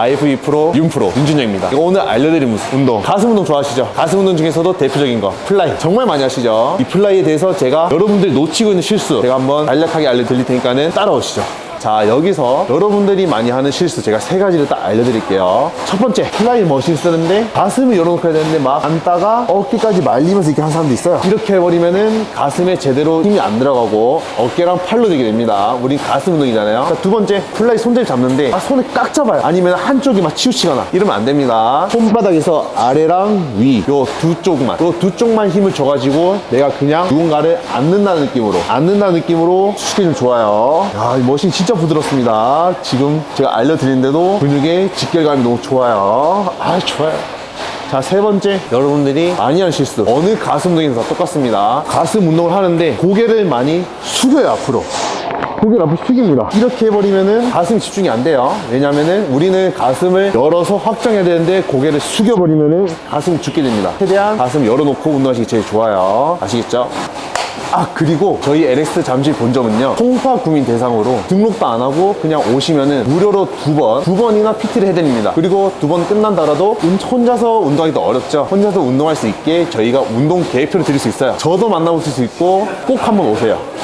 IFE 프로, 윤 프로, 윤준영입니다. 이거 오늘 알려드릴 운동. 가슴 운동 좋아하시죠? 가슴 운동 중에서도 대표적인 거. 플라이. 정말 많이 하시죠? 이 플라이에 대해서 제가 여러분들이 놓치고 있는 실수 제가 한번 간략하게 알려드릴 테니까는 따라오시죠. 자 여기서 여러분들이 많이 하는 실수 제가 세 가지를 딱 알려드릴게요. 첫 번째 플라이 머신 쓰는데 가슴을 열어놓고 해야 되는데 막 앉다가 어깨까지 말리면서 이렇게 하는 사람도 있어요. 이렇게 해버리면은 가슴에 제대로 힘이 안 들어가고 어깨랑 팔로 되게 됩니다. 우린 가슴 운동이잖아요. 자, 두 번째 플라이 손잡이 잡는데 아, 손을 꽉 잡아요. 아니면 한쪽이 막 치우치거나 이러면 안 됩니다. 손바닥에서 아래랑 위 요 두 쪽만. 요 두 쪽만 힘을 줘가지고 내가 그냥 누군가를 앉는다는 느낌으로 앉는다는 느낌으로 수축해주면 좋아요. 야이 머신 진짜 부드럽습니다 지금 제가 알려드리는데도 근육의 직결감이 너무 좋아요 아 좋아요 자, 세 번째, 여러분들이 많이 하는 실수. 어느 가슴 운동이나 다 똑같습니다. 가슴 운동을 하는데 고개를 많이 숙여요, 앞으로. 고개를 앞으로 숙입니다. 이렇게 해버리면은 가슴 집중이 안 돼요. 왜냐면은 우리는 가슴을 열어서 확장해야 되는데 고개를 숙여버리면은 가슴이 죽게 됩니다. 최대한 가슴 열어놓고 운동하시기 제일 좋아요. 아시겠죠? 아 그리고 저희 LX 잠실 본점은요. 송파 구민 대상으로 등록도 안 하고 그냥 오시면은 무료로 두 번 두 번이나 PT를 해드립니다. 그리고 두 번 끝난다라도 운- 혼자서 운동하기도 어렵죠. 혼자서 운동할 수 있게 저희가 운동 계획표를 드릴 수 있어요. 저도 만나보실 수 있고 꼭 한번 오세요